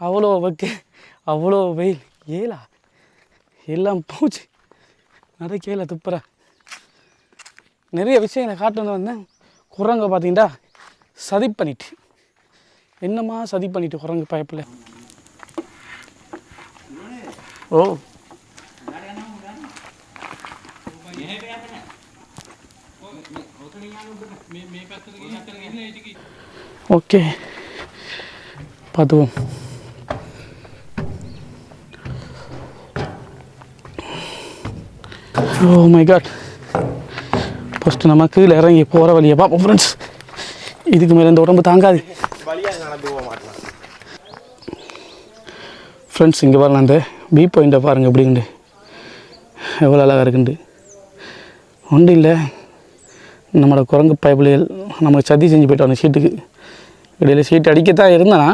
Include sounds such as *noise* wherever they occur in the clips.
அவ்வளோ வைக்க அவ்வளோ வெயில். ஏலா எல்லாம் போச்சு. நடக்கையில துப்புற. நிறைய விஷயங்களை காட்டுன்னு வந்தேன். குரங்க பார்த்தீங்கன்னா சதி பண்ணிட்டு. என்னம்மா சதி பண்ணிட்டு குரங்கு பயப்பில்? ஓ. ஓகே. பார்த்துவோம் ஓ மை காட் ஃபஸ்ட்டு நம்ம கீழே இறங்கி போகிற வழியை பார்ப்போம் ஃப்ரெண்ட்ஸ் இதுக்கு மேலே இந்த உடம்பு தாங்காது. ஃப்ரெண்ட்ஸ் இங்கே பாருங்க அந்த பி பாயிண்ட்டை பாருங்கள் எப்படிண்டு எவ்வளோ அழகாக இருக்குண்டு ஒன்றும் இல்லை. நம்மளோட குரங்கு பயப்புலிகள் நம்ம சதி செஞ்சு போயிட்டோம் அந்த சீட்டுக்கு இடையில சீட்டு அடிக்கத்தான் இருந்தானா?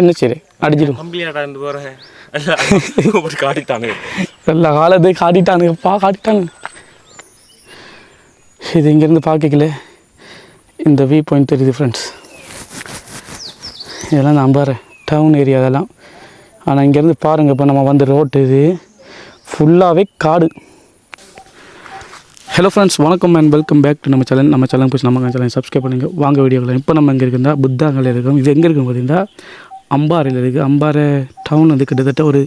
என்ன சரி? அடிச்சிடும் காட்டிட்டானுங்க. எல்லா காலத்தையும் காட்டிட்டானுங்கப்பா காட்டிட்டானுங்க. இது இங்கேருந்து பார்க்கல இந்த வியூ பாயிண்ட் தெரியுது ஃப்ரெண்ட்ஸ் இதெல்லாம் நான் பாரு டவுன் ஏரியா அதெல்லாம் ஆனால் இங்கேருந்து பாருங்கள் இப்போ நம்ம வந்து ரோட்டு இது ஃபுல்லாகவே காடு. ஹலோ ஃப்ரெண்ட்ஸ் வணக்கம் அண்ட் வெல்கம் பேக் டு நம்ம சேனல் நம்ம சேனல் போய் நம்ம சேனல் சப்ஸ்கிரைப் பண்ணுங்க. வாங்க வீடியோக்களை. இப்போ நம்ம எங்கே இருக்குன்னா புத்தாங்கல் இருக்கோம். இது எங்கே இருக்குன்னு பார்த்தீங்கன்னா அம்பாறையில் இருக்குது. அம்பாறை டவுன் வந்து கிட்டத்தட்ட ஒரு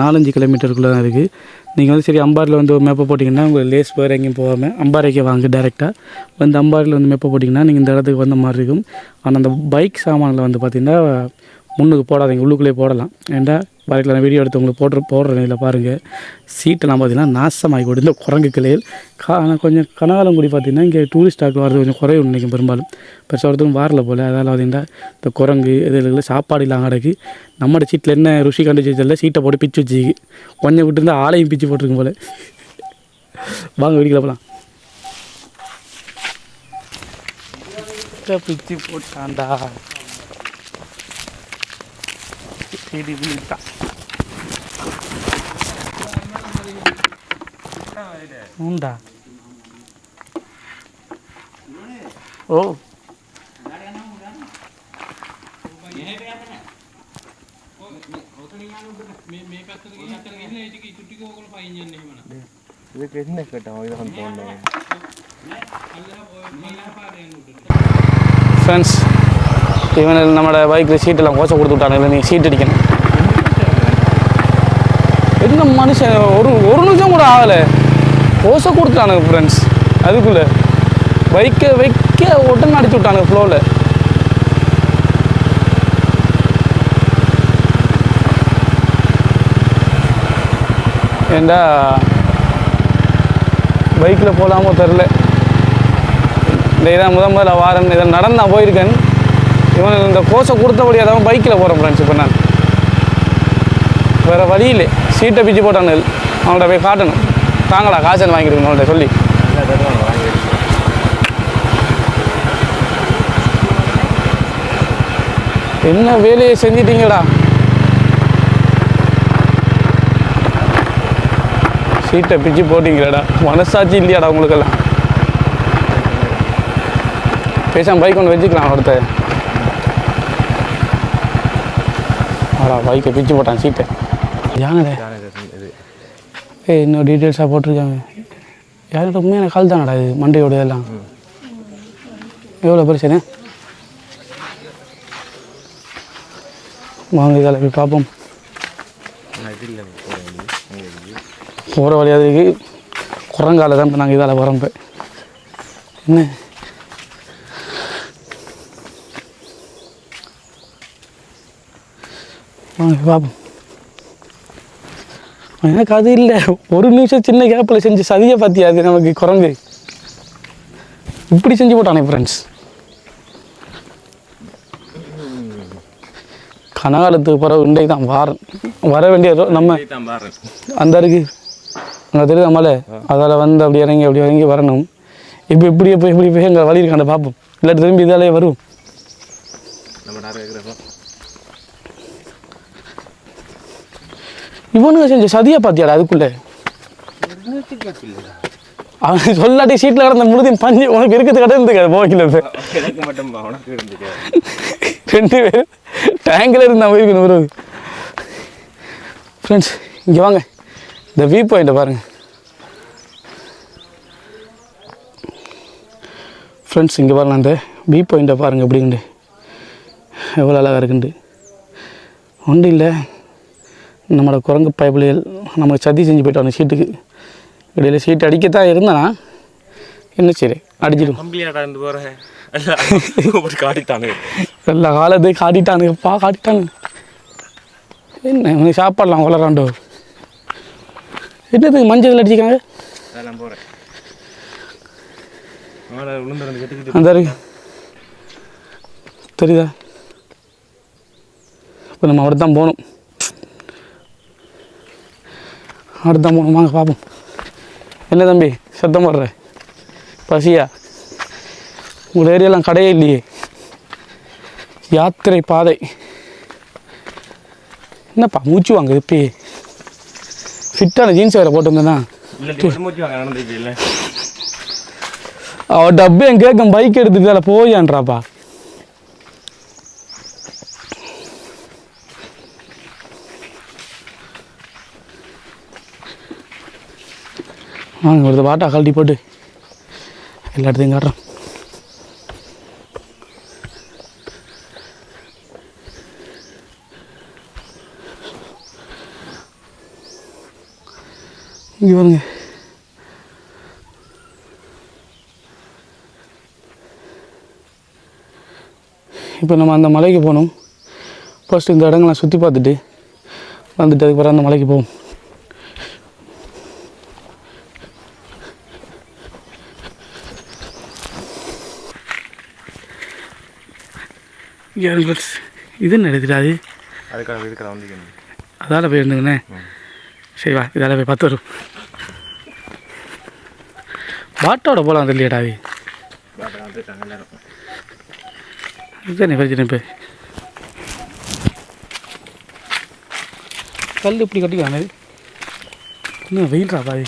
நாலஞ்சு கிலோமீட்டருக்குள்ளே தான் இருக்குது. நீங்கள் வந்து சரி அம்பாரில் வந்து ஒரு மேப்பை போட்டிங்கன்னா உங்களுக்கு லேஸ் வேறு எங்கேயும் போகாமல் அம்பாறைக்கே வாங்க டேரெக்டாக வந்து அம்பாரில் வந்து மேப்பை போட்டிங்கன்னா நீங்கள் இந்த இடத்துக்கு வந்த மாதிரி இருக்கும். ஆனால் அந்த பைக் சாமானில் வந்து பார்த்திங்கன்னா முன்னுக்கு போடாதீங்க உள்ளுக்குள்ளே போடலாம். ஏன்டா வரைக்கும் நான் வீடியோ எடுத்து உங்களுக்கு போட்டு போடுறேன் இதில் பாருங்கள் சீட்டெல்லாம் பார்த்தீங்கன்னா நாசமாகி போட்டு இந்த குரங்கு கிளையில். கா ஆனால் கொஞ்சம் கனகாலங்குடி பார்த்தீங்கன்னா இங்கே டூரிஸ்ட் ஆக்கில் வரது கொஞ்சம் குறைவு நினைக்கும் பெரும்பாலும். பெருசாக ஒருத்தரும் வாரில் போல். அதால் பார்த்தீங்கன்னா இந்த குரங்கு இதில் சாப்பாடு இல்லாம கிடக்கு. நம்மட சீட்டில் என்ன ருசி கண்டுச்சு சீட்டை போட்டு பிச்சு வச்சு கொஞ்சம் விட்டு இருந்தால் ஆளையும் பிச்சு போட்டிருக்கும் போல். வாங்க வீடியோவில் போகலாம் பிச்சு போட்டான்டா. சரி விழுத்தான் உண்டா ஓ இதுக்கு என்ன கேட்டோம் இதான் தோணும் ஃப்ரெண்ட்ஸ் இவன் நம்ம பைக்கில் சீட்டெல்லாம் கோச்சை கொடுத்து விட்டானுங்க நீ சீட் அடிக்கணும். என்ன மனுஷன்? ஒரு ஒரு நிமிஷம் கூட ஆகலை. கோசை கொடுத்துட்டானுங்க ஃப்ரெண்ட்ஸ் அதுக்குள்ளே பைக்கை வைக்க உடனே அடிச்சு விட்டானுங்க ஃப்ளோவில் ஏண்டா? பைக்கில் போகலாமோ தெரில இந்த இதான் முதன் முதல்ல வாரன். இதை நடந்து நான் போயிருக்கேன். இவன் இந்த கோஸை கொடுத்தபடியாக தான் பைக்கில் போகிறேன் ஃப்ரெண்ட்ஸ் இப்போ நான். வேறு வழி இல்லை. சீட்டை பிச்சு போட்டானு. அவங்கள்ட்ட போய் காட்டணும். தாங்களா காசன் வாங்கிடுங்க அவங்கள்ட்ட சொல்லி. என்ன வேலையை செஞ்சிட்டீங்கடா? சீட்டை பிச்சு போட்டீங்களாடா. மனசாட்சி இல்லையாடா உங்களுக்கெல்லாம்? பேசாம பைக் ஒன்று வச்சுக்கலாம் அடுத்த ஆடா பைக்கை பிச்சு போட்டான் சீட்டை யானதே? ஏய் இன்னும் டீட்டெயில்ஸாக போட்டிருக்காங்க. யாரோட உண்மையான கால் தானடா இது மண்டையோட இதெல்லாம்? எவ்வளோ பிரச்சனை வாங்க இதில் போய் பார்ப்போம். போகிற வழியாக இருக்குது குரங்கால தான் இப்போ நாங்கள் இதால் வரோம் இப்போ. என்ன? வாங்க பார்ப்போம் எனக்கு அது இல்லை. ஒரு நிமிஷம் சின்ன கேப்பில் செஞ்சு சதியை பார்த்தியா அது நமக்கு குரங்கு. இப்படி செஞ்சு போட்டானே ஃப்ரெண்ட்ஸ் கனகாலத்துக்கு பிறகு இன்றைக்கு தான் வாரம் வர வேண்டிய நம்ம அந்த இருக்கு அங்கே தெரியுதா மலை? அதால் வந்து அப்படி இறங்கி அப்படி இறங்கி வரணும். இப்போ இப்படி போய் இப்படி போய் எங்கள் வழி இருக்காண்ட பார்ப்போம் இல்லாட்டி திரும்பி இதாலே வரும் நம்ம நிறைய இருக்கிறப்போ இவனுங்க செஞ்ச சதியை பார்த்தியாடா அதுக்குள்ளே? அவன் சொல்லாட்டி சீட்டில் கிடந்த முழுதையும் பஞ்சு உனக்கு இருக்கிறது கிடந்து போகல இப்போ எனக்கு மட்டும் உனக்கு இருந்துச்சு ரெண்டு பேரும் டேங்கில் இருந்து நம்ம இருக்கணும் ஒரு ஃப்ரெண்ட்ஸ் இங்கே வாங்க. இந்த வியூ பாயிண்ட்டை பாருங்கள் ஃப்ரெண்ட்ஸ் இங்கே பாருங்க அந்த வியூ பாயிண்ட்டை பாருங்கள் எப்படின்ட்டு. எவ்வளோ அழகாக இருக்குன்ட்டு. ஒன்றும் இல்லை. நம்மளோட குரங்கு பயபிள்ளைகள் நம்ம சதி செஞ்சு போயிட்டோம் சீட்டுக்கு இடையில சீட்டு அடிக்கத்தான் இருந்தானா? என்ன சரி அடிச்சிடும். காட்டிட்டானுங்க எல்லா காலத்தையும் காட்டிட்டானுங்கப்பா காட்டிட்டாங்க என்ன இவங்க சாப்பாடலாம் வளராண்டோ? என்னது மஞ்சள் அடிச்சுக்காங்க அந்த தெரியுதா? இப்போ நம்ம அவர் தான் போகணும். அடுத்து போகணும் வாங்க பார்ப்போம் என்ன தம்பி சத்தம் போடுற. பசியா? உங்கள் ஏரியாலாம் கடையே இல்லையே. யாத்திரை பாதை. என்னப்பா மூச்சு வாங்க இப்பயே. ஃபிட்டான ஜீன்ஸ் வேறு போட்டிருந்தேன்னா அவ டப்பு என் கேட்கும் பைக் எடுத்துட்டு அதில் போயான்றாப்பா. வாங்க ஒரு வாட்டா கழட்டி போட்டு. எல்லா இடத்தையும் காட்டுறோம் இங்கே பாருங்க. இப்போ நம்ம அந்த மலைக்கு போகணும். ஃபஸ்ட்டு இந்த இடங்கள்லாம் சுற்றி பார்த்துட்டு வந்துட்டு அதுக்கப்புறம் அந்த மலைக்கு போவோம். இது என்ன எடுத்துட்டாது அதுக்காக இருக்கிற வந்துக்கணும் அதால் போய் இருந்துங்கண்ணே. சரி வா இதால் போய் பத்து வரும். பாட்டோட போகலாம் வந்துட்டாங்க எல்லாரும் இதுதானே பிரச்சனை இப்போ. கல் இப்படி கட்டிக்காங்க இன்னும் வெயில்ரா பாய்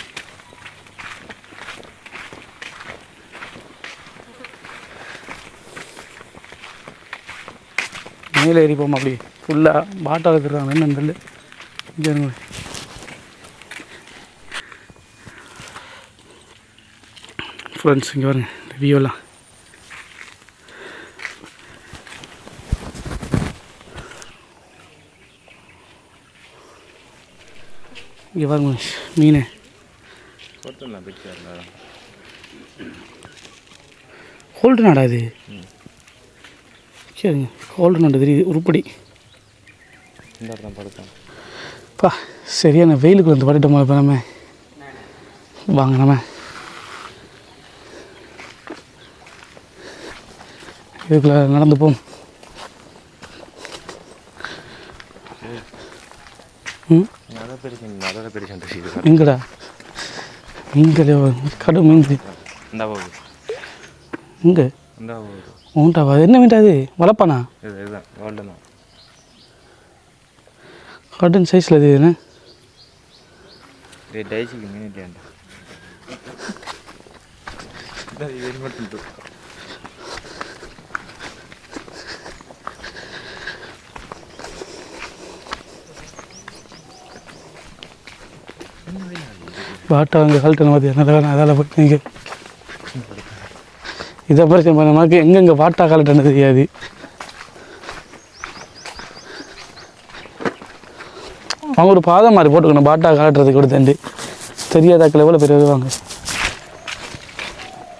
மேலே ஏறி போமா அப்படி ஃபுல்லாக பாட்டாக இருக்கிறாங்க என்ன தெரியல. இங்கே ஃப்ரெண்ட்ஸ் இங்கே பாருங்க வியூலாம் இங்கே பாருங்க மீன். கொடுத்துடலாம் பிக்சர் எல்லாரும் ஹோல்டு நாடா இது? சரிங்க ஹோல்டு நாடு தெரியுது உருப்படி. இந்த பா சரியான வெயிலுக்கு வந்து பட்டுட்டோமா இப்போ நம்ம வாங்க நம்ம. இதுக்குள்ள நடந்து போம் எங்கடா? மீன்களே கடும் மீன். உன்ட்டாவா என்ன மீன்டா இது வளர்ப்பானா இது இதுதான். கோல்டு தான் கடன் சைஸில் இது என்ன? டைசிக்கு மீன் இல்லையாண்டா. பாட்டை அங்கே கழட்டணும் பார்த்தியா நல்ல அதால் போய் நீங்கள் இதை பிரச்சனை பண்ண நமக்கு எங்கெங்கே பாட்டா கழட்டணும் தெரியாது. அவங்க ஒரு பாதம் மாதிரி போட்டுக்கணும் பாட்டா கலட்டுறதுக்கு கொடுத்தேன்ட்டு தெரியாதாக்கள் எவ்வளோ பேர் வருவாங்க?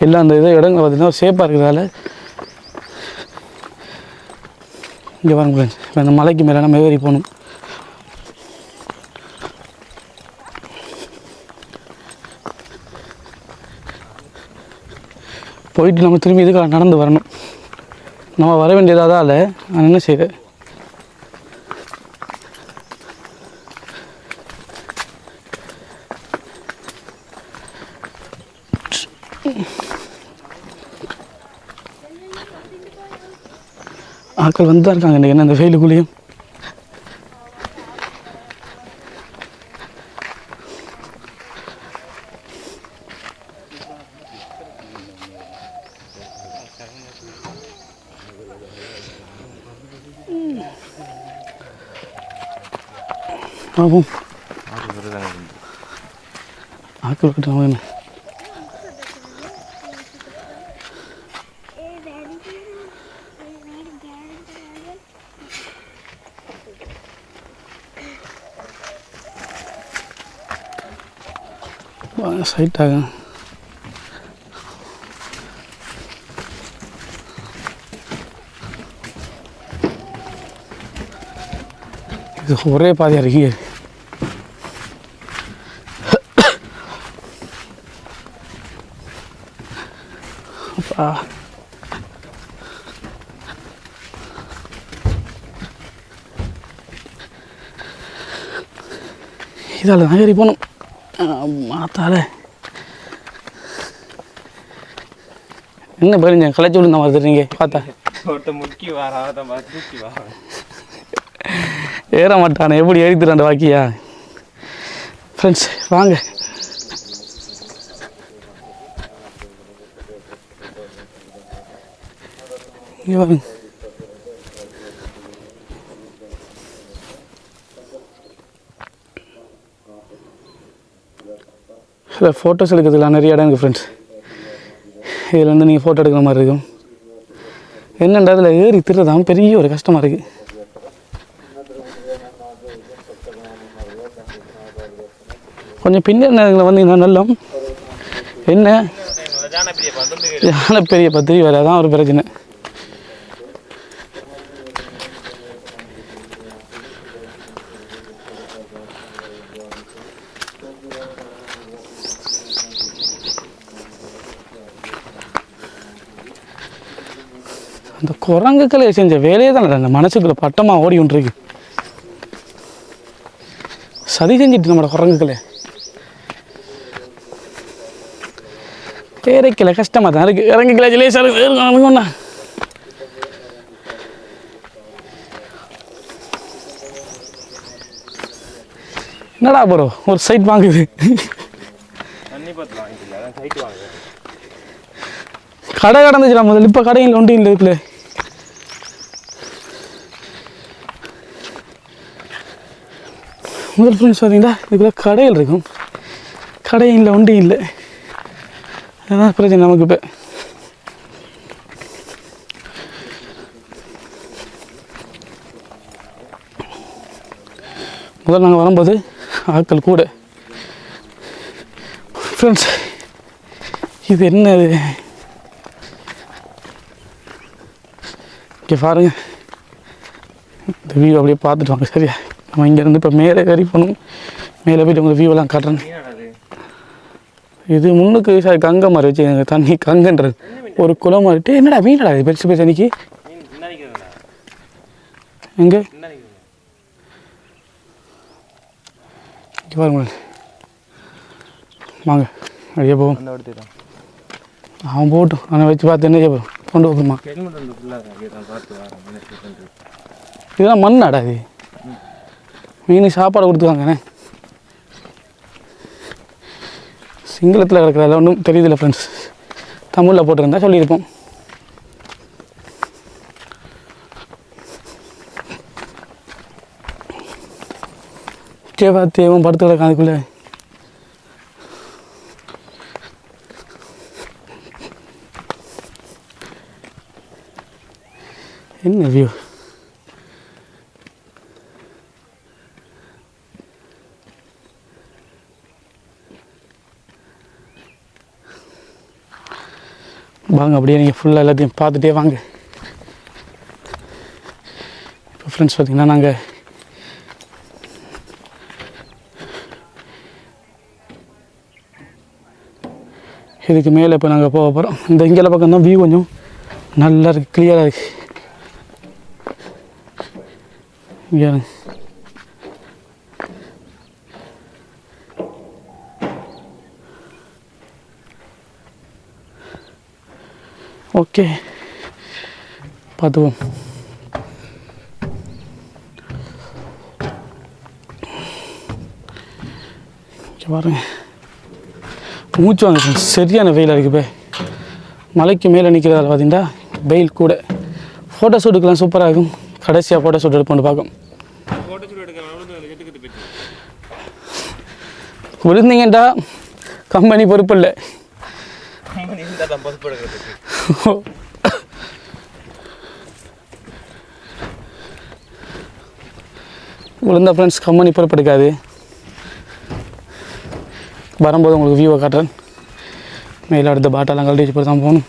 எல்லாம் அந்த இதை இடங்கள் பார்த்தீங்கன்னா சேஃபாக இருக்கிறதால இங்கே வாங்க இப்போ அந்த மலைக்கு மேலே நம்ம ஏறி போகணும். போயிட்டு நம்ம திரும்பி இதுக்காக நடந்து வரணும்? நம்ம வர வேண்டியதாக தான் இல்லை. நான் என்ன செய்கிறேன் ஆட்கள் வந்து தான் இருக்காங்க இன்றைக்கி என்ன அந்த வெயிலுக்குள்ளேயும்? பாப்போம். ஆறு பேர் ஆக்கள் கிட்ட என்ன வாங்க சைட் ஆகும் இது ஒரே பாதையாக இருக்கீங்க. இதால் தான் ஏறி போகணும் மாத்தால என்ன பாருங்க களைச்சி விழுந்த மாதிரி தெரியுங்க பார்த்தா. முக்கி வாரா அவன் பார்த்து தூக்கி வாரா. ஏற மாட்டானே எப்படி எழுத்துறான் வாக்கியா? ஃப்ரெண்ட்ஸ் வாங்க. இங்கே வாங்க இதில் ஃபோட்டோஸ் எடுக்கிறதுலாம் நிறைய இடம் இருக்குது ஃப்ரெண்ட்ஸ் இதில் வந்து நீங்கள் ஃபோட்டோ எடுக்கிற மாதிரி இருக்கும். என்னண்டா அதில் ஏறி திருறதான் பெரிய ஒரு கஷ்டமாக இருக்குது கொஞ்சம் பின்னணியில் வந்தீங்கன்னா நல்லம் என்ன? யானை பெரிய பத்திரி வேறு அதான் ஒரு பிரச்சனை அந்த குரங்குக்களை செஞ்ச வேலையே தான் அந்த மனசுக்குள்ள பட்டமாக ஓடி இருக்கு சதி செஞ்சுட்டு நம்மளோட குரங்குக்களே பேரைக்கல கஷ்டமாக தான் இருக்குது இறங்கிக்கல லேசாக இருக்கு. என்னடா ப்ரோ ஒரு சைட் வாங்குது. கடை கடந்துச்சுடா முதல்ல. இப்போ கடையில் ஒன்றும் இல்லை இருக்குல்ல முதல் ஃப்ரெண்ட்ஸ் பார்த்தீங்கன்னா இதுக்குள்ளே கடையில் இருக்கும். கடையில் ஒன்றும் இல்லை. அதுதான் பிரச்சனை நமக்கு இப்போ. முதல்ல நாங்கள் வரும்போது ஆட்கள் கூட. ஃப்ரெண்ட்ஸ் இது என்னது? இங்கே பாருங்கள் இந்த வீடு அப்படியே பார்த்துட்டு வாங்க சரியா? நம்ம இங்கேருந்து இப்போ மேலே ஏறி போகணும். மேலே போயிட்டு உங்கள் வியூவெல்லாம் காட்டுறேன். இது முன்னுக்கு சார் கங்கை மாதிரி வச்சுக்கோங்க தண்ணி கங்கன்றது. ஒரு குளம் மாதிரி. டேய், என்னடா மீனடா இது? பெருசு பெருசு அன்னைக்கு எங்கே? பாருங்க. வாங்க அப்படியே போவோம். அவன் போட்டும் அவனை வச்சு பார்த்து என்ன செய்ய கொண்டு போகுமா இதெல்லாம் மண்ணாடா இது? மீன் சாப்பாடு கொடுத்துருவாங்கண்ணே சிங்களத்தில் கிடக்கிறதால ஒன்றும் தெரியுதில்ல ஃப்ரெண்ட்ஸ் தமிழில் போட்டிருந்தா சொல்லியிருப்போம். தேவா தேவம் படுத்து கிடக்கும் அதுக்குள்ளே. என்ன வியூ வாங்க அப்படியே நீங்கள் ஃபுல்லாக எல்லாத்தையும் பார்த்துட்டே வாங்க. இப்போ ஃப்ரெண்ட்ஸ் பார்த்தீங்கன்னா நாங்கள் இதுக்கு மேலே இப்போ நாங்கள் போக போகிறோம் இந்த இங்கே பக்கம் தான் வியூ கொஞ்சம் நல்லா இருக்குது கிளியராக இருக்குது இங்கே ஓகே. பார்த்துவோம் பாருங்க. மூச்சு வாங்க சரியான வெயிலாக இருக்கு பே மலைக்கு மேலே நிற்கிறதால பார்த்தீங்கன்னா வெயில் கூட. ஃபோட்டோ ஷூட்டுக்கெலாம் சூப்பராக இருக்கும். கடைசியாக ஃபோட்டோ ஷூட் எடுப்போம்னு பார்க்கும். ஃபோட்டோ கம்பெனி பொறுப்பு இல்லை. *laughs* விழுந்தா ஃப்ரெண்ட்ஸ் கம்பெனி இப்போ எடுக்காது வரும்போது உங்களுக்கு வியூவை காட்டுறேன். மேலே அடுத்த பாட்டெல்லாம் கழட்டி வச்சு தான் போகணும்.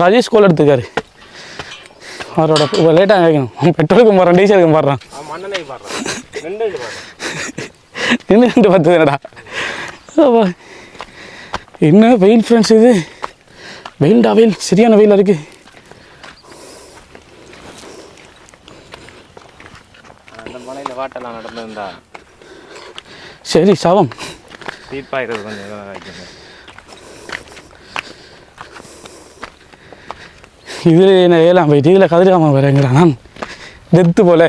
ராஜேஷ் கோல் எடுத்துக்காரு அவரோட லேட்டாக கேட்கணும் பெட்ரோலுக்கு போடுறான் டீசலுக்கு போடுறான் அவன் நின்று பார்த்தது என்னடா? என்ன வெயில் ஃப்ரெண்ட்ஸ் இது? வெயில்டா வெயில். சரியான வெயிலாக இருக்குது அந்த வாட்டெல்லாம் நடந்திருந்தா சரி சவம் தீர்ப்பாகிறது கொஞ்சம் இதில் என்ன ஏலாம் போயிட்டு? இதில் கதிராம வரேங்கிறான் நான் டெத்து போல.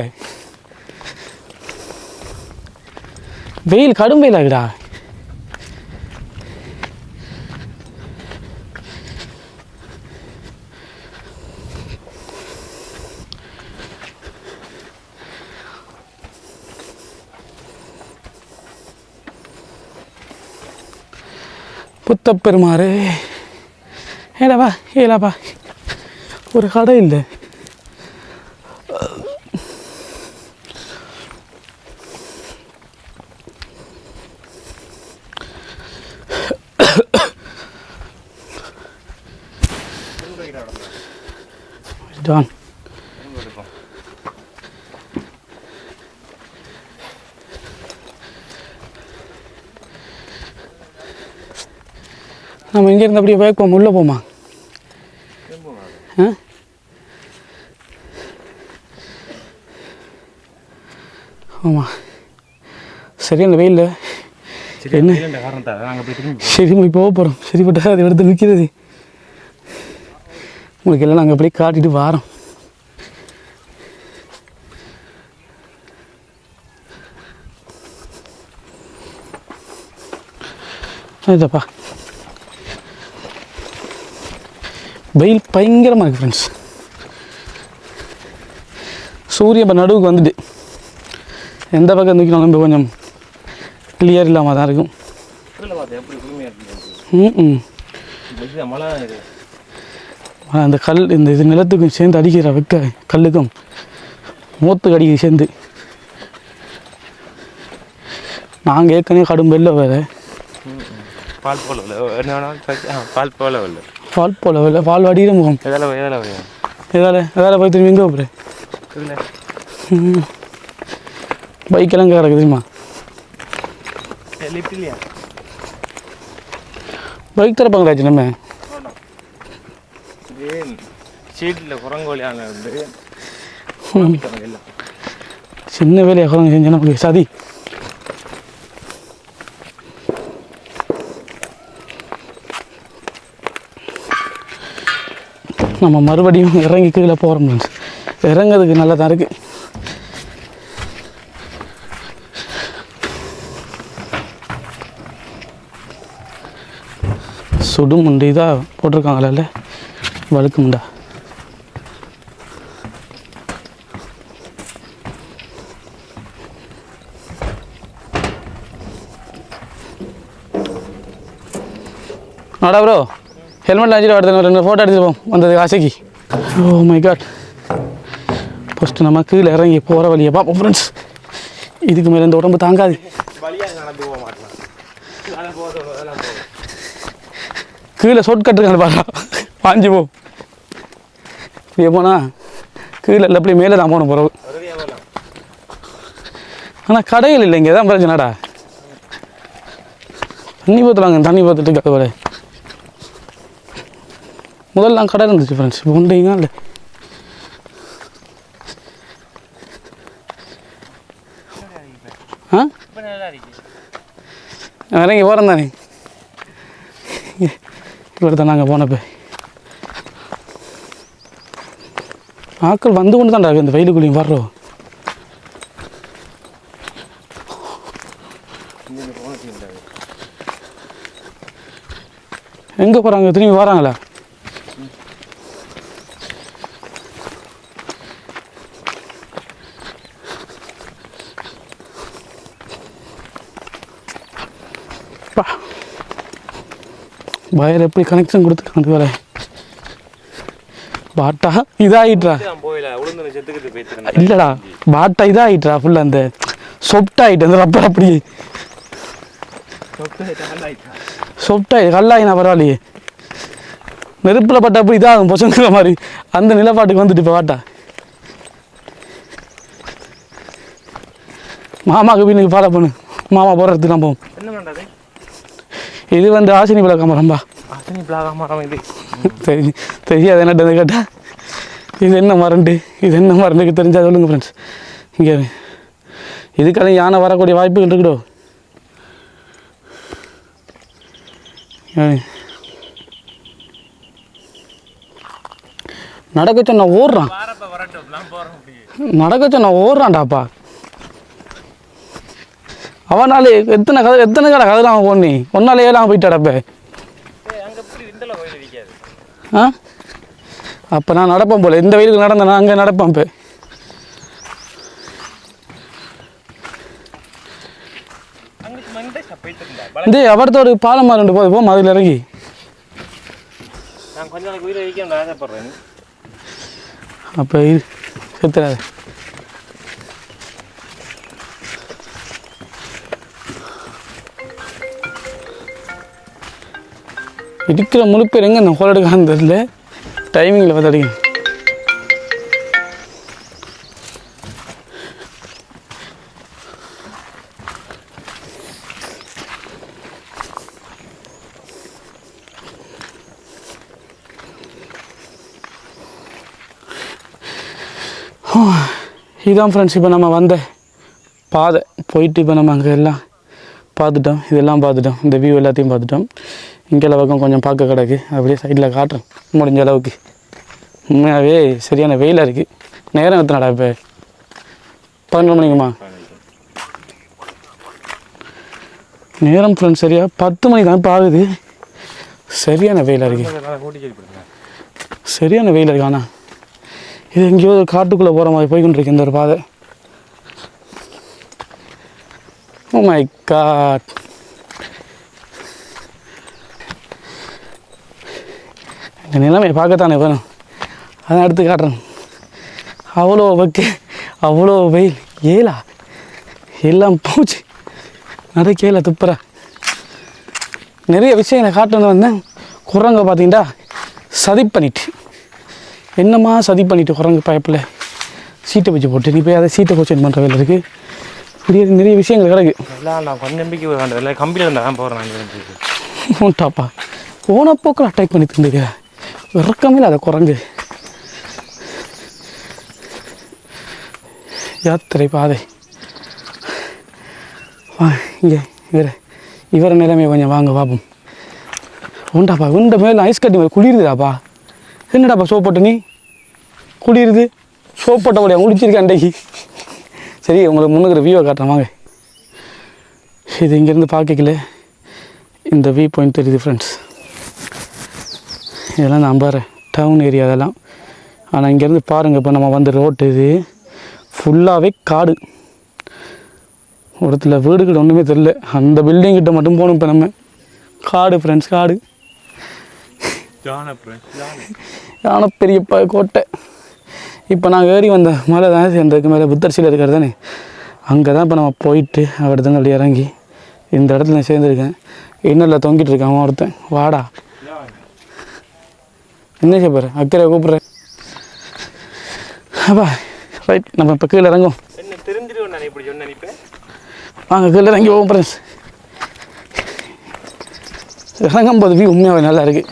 வெயில் கடும் வெயிலாகுடா புத்தப்பெருமாறு ஏடாப்பா ஏலாப்பா ஒரு கடை இல்லை. நம்ம இங்கே இருந்து அப்படியே பேக் போமா உள்ளே போமா? ஆ? ஆமாம் சரி அந்த வெயிலில்? என்ன? போய் சரி நம்ம இப்போ போகிறோம் சரிப்பட்டா அதை எடுத்து நிற்கிறது உங்களுக்கு எல்லாம் நாங்கள் அப்படியே காட்டிட்டு வாரோம். இதப்பா. வெயில் பயங்கரமாக இருக்குது ஃப்ரெண்ட்ஸ் சூரியன் இப்போ நடுவுக்கு வந்துட்டு எந்த பக்கம் நிற்கணும் கொஞ்சம் கிளியர் இல்லாமல் தான் இருக்கும். ம் அந்த கல் இந்த இது நிலத்துக்கும் சேர்ந்து அடிக்கிற வெக்க கல்லுக்கும் மூத்துக்கு அடிக்குது சேர்ந்து. நாங்கள் ஏற்கனவே கடும் வெள்ள வேறு. பால் போல பால் போல இல்லை பால் போல வெள்ள பால் வடிகிற முகம். எதால எதால வரும் எதால எதால போய் திரும்பி எங்கே போகிறேன் இல்லை. பைக்கெல்லாம் இங்கே கிடக்கு தெரியுமா? பைக் திறப்பாங்களாச்சு நம்ம? சீட்டில் குரங்கோலியான வந்து எல்லாம் சின்ன வேலையை குறைஞ்சி செஞ்சா நமக்கு சதி. நம்ம மறுபடியும் இறங்கி கீழே போகிறோம் friends. இறங்குறதுக்கு நல்லா தான் இருக்குது சுடுமுண்டு இதாக போட்டிருக்காங்களே வழுக்கு முண்டா? ஆடா ப்ரோ ஹெல்மெட் அஞ்சு அடுத்த ரெண்டு ஃபோட்டோ எடுத்துட்டு வந்தது ஆசைக்கு. ஓ மை காட் ஃபஸ்ட்டு நம்ம கீழே இறங்கி போகிற வழியை பார்ப்போம் ஃப்ரெண்ட்ஸ் இதுக்கு மேலே இந்த உடம்பு தாங்காது. கீழே ஷார்ட் கட் இருக்காங்க பாரா. பாஞ்சு போ. இப்படியே போனால் கீழே இல்லை அப்படி மேலே தான் போகணும் போகிறோம் ஆனால் கடைகள் இல்லை இங்கே தான் பிரச்சனைடா தண்ணி பார்த்துலாங்க தண்ணி பார்த்துட்டு கதை முதல்லாம் கடை இருந்துச்சு ஃப்ரெண்ட்ஸ் இப்போ உண்டைங்க இல்லை. ஆ? இறங்கி போகிறேன் தானே. இவர் தான் நாங்கள் போனப்போ. ஆக்கள் வந்து கொண்டு தான்டா இந்த வெயிலுக்குள்ளேயும் வர்றோம் இந்த எங்கே போகிறாங்க திரும்பி வராங்களா? வயர் எப்படி கனெக்ஷன் கொடுத்துருக்காங்க வேற பாட்டா போயிட்டு இல்லைடா பாட்டா இதாகிட்றா ஃபுல்லாக அந்த சொப்டாயிட்டு அந்த ரப்பர் அப்படி. சொப்டாயிட்டு கல்லாயினா பரவாயில்லையே. நெருப்பில் பட்டா அப்படி இதாகும் பொசங்கிற மாதிரி. அந்த நிலப்பாட்டுக்கு வந்துட்டு இப்போ வாட்டா மாமாவுக்கு வீட்டுக்கு ஃபாலோ பண்ணு மாமா நம்ம என்ன பண்றது? இது வந்து ஆசினி விளக்கம் மரம்பா அத்தனை பிளாக மரம் இது. சரி தெரியாது என்னட்டு கேட்டால் இது என்ன மரண்டு இது என்ன மரண்டுக்கு தெரிஞ்சா சொல்லுங்க ஃப்ரெண்ட்ஸ் இங்கே இதுக்கெல்லாம் யானை வரக்கூடிய வாய்ப்புகள் இருக்குடோ. நடக்க சொன்ன ஓடுறான். நடக்க சொன்ன ஓடுறான்டாப்பா அவனாலே எத்தனை கதை எத்தனை கடை கதை அவன் போனி ஒன்னாலே ஏழாம கோயில் இருக்காது ஆ? அப்போ நான் நடப்பேன் போல. இந்த வெயிலுக்கு நடந்தேன் நான் அங்கே நடப்பேன் இப்போ போயிட்டு இந்த அவர்த்த ஒரு பாலம் ரெண்டு போது போ அதில் இறங்கி. நான் அப்போ இது செத்துறாது. இருக்கிற முழு பேர் எங்கே அந்த ஹோல் எடுக்கான்னு தெரியல. டைமிங்கில் பார்த்து அடிக்கணும் இதுதான் ஃப்ரெண்ட்ஸ் இப்போ நம்ம வந்த பாதை. போயிட்டு இப்போ நம்ம அங்கே எல்லாம் பார்த்துட்டோம். இதெல்லாம் பார்த்துட்டோம். இந்த வியூ எல்லாத்தையும் பார்த்துட்டோம். இங்கே பக்கம் கொஞ்சம் பார்க்க கிடக்கு. அப்படியே சைடில் காட்டுறேன் முடிஞ்ச அளவுக்கு. உண்மையாகவே சரியான வெயிலாக இருக்குது நேரம் எத்தனாடா இப்போ? பன்னெண்டு மணிக்குமா? நேரம் ஃப்ரெண்ட்ஸ் சரியா? பத்து மணி தான் இப்போ ஆகுது. சரியான வெயிலாக இருக்குது சரியான வெயில் இருக்கு. ஆனால் இது எங்கேயோ ஒரு காட்டுக்குள்ளே போகிற மாதிரி போய்கிட்டு இந்த ஒரு பாதை. ஓ மை காட் இந்த நிலைமையை பார்க்கத்தானே வேணும் அதான் எடுத்து காட்டுறேன். அவ்வளோ வைக்க அவ்வளோ வெயில். ஏலா எல்லாம் போச்சு. நடக்கையில் துப்புற. நிறைய விஷயங்களை காட்டணும் வந்தேன். குரங்க பார்த்தீங்கன்னா சதி பண்ணிட்டு. என்னம்மா சதி பண்ணிட்டு குரங்கு பயப்பில் சீட்டை வச்சு போட்டு. நீ போய் அதை சீட்டை கொஸ்டின் பண்ணுற வேலை இருக்குது இப்படி நிறைய விஷயங்கள் கிடக்கு. எல்லாம் நான் கொஞ்சம் நம்பிக்கை வேண்டாம் இல்லை கம்பியில் இருந்தால் தான் போகிறேன் நான். உன்ட்டாப்பா போன போக்கில் அட்டாக் பண்ணி தந்துக்க இறக்கமே இல்லாத குரங்கு. யாத்திரை பாதை. வா இங்கே இவர இவர நிலைமை கொஞ்சம் வாங்க பாப்போம் உண்டாப்பா உண்ட மேலே ஐஸ் கட்டி மேலே குளிருதுடாப்பா. என்னடாப்பா சோப் போட்ட நீ? குளிருது. சோப் போட்டபடியா குளிச்சிருக்கேன் அன்றைக்கு சரி உங்களுக்கு முன்னுக்கிற வியூவை காட்டுறேன் வாங்க. இது இங்கேருந்து பார்க்கல இந்த வியூ பாயிண்ட் தெரியுது ஃப்ரெண்ட்ஸ் இதெல்லாம் நம்பர் டவுன் ஏரியா அதெல்லாம் ஆனால் இங்கேருந்து பாருங்கள் இப்போ நம்ம வந்த ரோட்டு இது ஃபுல்லாகவே காடு. ஒருத்துல வீடு கிட்ட ஒன்றுமே தெரில அந்த பில்டிங் கிட்ட மட்டும் போகணும் இப்போ நம்ம. காடு ஃப்ரெண்ட்ஸ் காடு. யானை பெரிய ப கோட்டை. இப்போ நாங்கள் ஏறி வந்த மலை தான் சேர்ந்ததுக்கு மேலே புத்தர் சிலை இருக்கிறது தானே. அங்கே தான் இப்போ நம்ம போயிட்டு அவர்தான் அப்படி இறங்கி இந்த இடத்துல நான் சேர்ந்துருக்கேன். இன்னரில் தொங்கிட்டு இருக்கான் ஒருத்தன். வாடா. என்ன செய்ய அக்கறை கூப்பிட்றேன் அப்பா ரைட் நம்ம இப்போ கீழே இறங்கும் வாங்க கீழே இறங்கி போவோம் ஃப்ரெண்ட்ஸ் இறங்கும் போது வியூ உண்மையாகவே நல்லா இருக்குது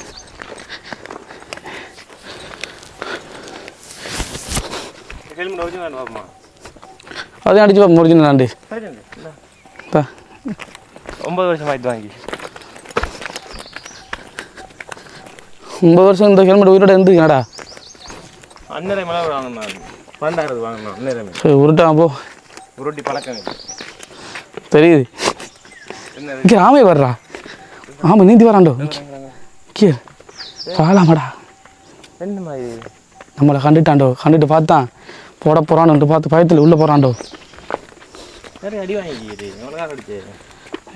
அதையும் அடிச்சு ஒரிஜினல் ஆண்டு. ஒன்பது வருஷம் ஆயிட்டு வாங்கி. ஒன்பது வருஷம் இந்த ஹெல்மெட் உயிரோட இருந்துக்கடா அன்னரை மலை வாங்கணும் பன்னெண்டாயிரத்து வாங்கணும் அன்னரை சரி உருட்டான் போ. உருட்டி பழக்கம். தெரியுது. ஆமை வர்றா. ஆமாம் நீந்தி வராண்டோ கீ பாலாமடா. என்ன மாதிரி நம்மளை கண்டுட்டாண்டோ கண்டுட்டு பார்த்தான். போட போகிறான்ட்டு பார்த்து பயத்தில் உள்ளே போகிறாண்டோ அடி வாங்கிக்கிது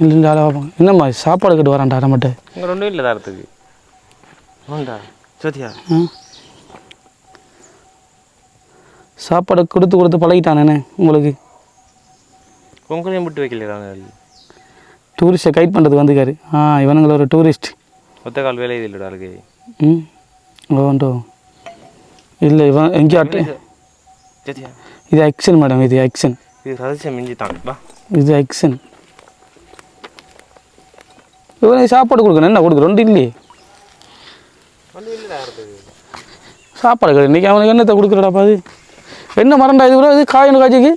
இல்லை பார்ப்போம். என்னம்மா சாப்பாடு கட்டு வரான்டா நம்மகிட்ட. ரெண்டும் இல்லை தரத்துக்கு. உண்டா சோதியா. சாப்பாடு கொடுத்து கொடுத்து பழகிட்டானே உங்களுக்கு? உங்களையும் விட்டு வைக்கலையா டூரிஸ்ட்டை கைட் பண்ணுறது வந்துக்காரு ஆ இவனுங்கள ஒரு டூரிஸ்ட் ஒத்த கால் வேலை இது இல்லைடா ஆளுக்கு ம். ஓண்டோ இல்லை இவன் எங்கேயோ அட்டை. சோதியா. இது ஆக்ஷன் மேடம் இது ஆக்ஷன் இது ரகசியம் மிஞ்சி தான் இது ஆக்ஷன் இவனுக்கு சாப்பாடு கொடுக்கணும். என்ன கொடுக்குற? ரெண்டு இல்லையே. சாப்பாடு கடை இன்றைக்கி அவனுக்கு என்னத்தை கொடுக்குறடாப்பா அது என்ன மரண்டா இது? கூட இது காயின் காய்ச்சிக்கு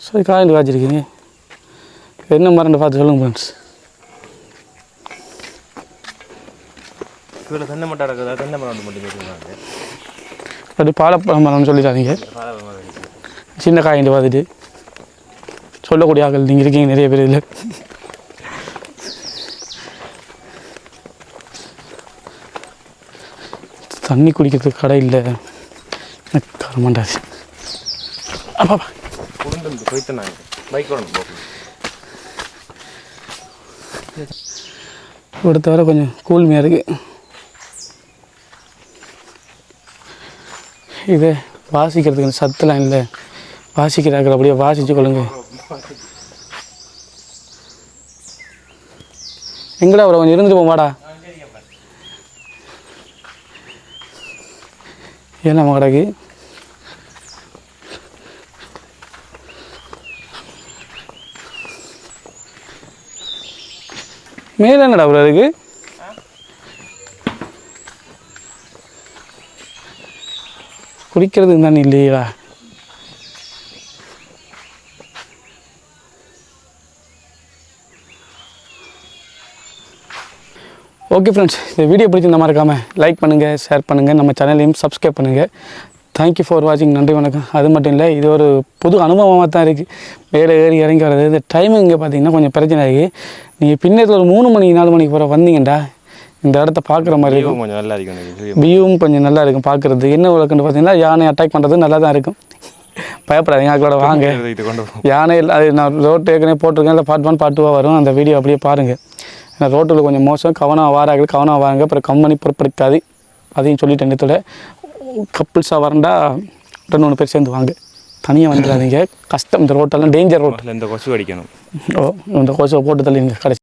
சரி காயின் காய்ச்சிருக்கீங்க என்ன மரண்டை பார்த்து சொல்லுங்கள் ஃப்ரெண்ட்ஸ் தென்னை மட்டை இருக்குதா? தென்னை மரம் மட்டும் அப்படி பாலப்பழம் மரம்னு சொல்லிடாதீங்க. சின்ன காயின்ட்டு பார்த்துட்டு. சொல்லக்கூடிய ஆக்கள் நீங்கள் இருக்கீங்க நிறைய பேர் இதில். தண்ணி குடிக்கிறதுக்கு கடை இல்லை. எனக்கு கரமாண்டாது அப்பா போயிட்டு நாங்கள் பைக் தவிர கொஞ்சம் கூழ்மையாக இருக்குது இது வாசிக்கிறதுக்கு சத்துலாம் இல்லை வாசிக்கிறார்கள். அப்படியே வாசிச்சு கொள்ளுங்க. எங்கடா ஒரு கொஞ்சம் இருந்துட்டு போமாடா ஏன்னா மகடாக்கு மேலே என்னடா ப்ரோ இருக்கு குடிக்கிறதுக்கு தானே இல்லையா ஓகே ஃப்ரெண்ட்ஸ் இந்த வீடியோ பிடிச்சிருந்த மாதிரி இருக்காமல் லைக் பண்ணுங்கள் ஷேர் பண்ணுங்கள் நம்ம சேனலையும் சப்ஸ்கிரைப் பண்ணுங்கள் தேங்க்யூ ஃபார் வாட்சிங் நன்றி வணக்கம். அது மட்டும் இல்லை இது ஒரு புது அனுபவமாக தான் இருக்குது மேலே ஏறி இறங்கி வர்றது இந்த டைமிங் பார்த்தீங்கன்னா கொஞ்சம் பிரச்சனை ஆகி நீங்கள் பின்னத்தில் ஒரு மூணு மணி நாலு மணிக்கு போகிற வந்தீங்கடா இந்த இடத்த பார்க்குற மாதிரி இருக்கும். கொஞ்சம் நல்லா இருக்கும் வியூவும் கொஞ்சம் நல்லா இருக்கும் பார்க்குறது என்ன விளக்குன்னு பார்த்தீங்கன்னா யானை அட்டாக் பண்ணுறது நல்லா தான் இருக்கும். பயப்படாதீங்க அவங்களோட வாங்க. யானை அது நான் ரோட்டு ஏற்கனவே போட்டிருக்கேன் இல்லை பார்ட் ஒன் பார்ட் டூவாக வரும். அந்த வீடியோ அப்படியே பாருங்கள் ரோட்டில் கொஞ்சம் மோசம் கவனம் வாராங்க கவனம் வாங்க அப்புறம் கம்பெனி பொறுப்படுத்தாது அதையும் சொல்லிட்டேன் நேரத்தோட கப்புள்ஸாக வரண்டா ரெண்டு மூணு பேர் சேர்ந்து வாங்க. தனியாக வந்துடாதீங்க. கஷ்டம். இந்த ரோட்டெல்லாம் டேஞ்சர் ரோட் இந்த கொசு அடிக்கணும் ஓ இந்த கோசை போட்டு தள்ளி கடைசி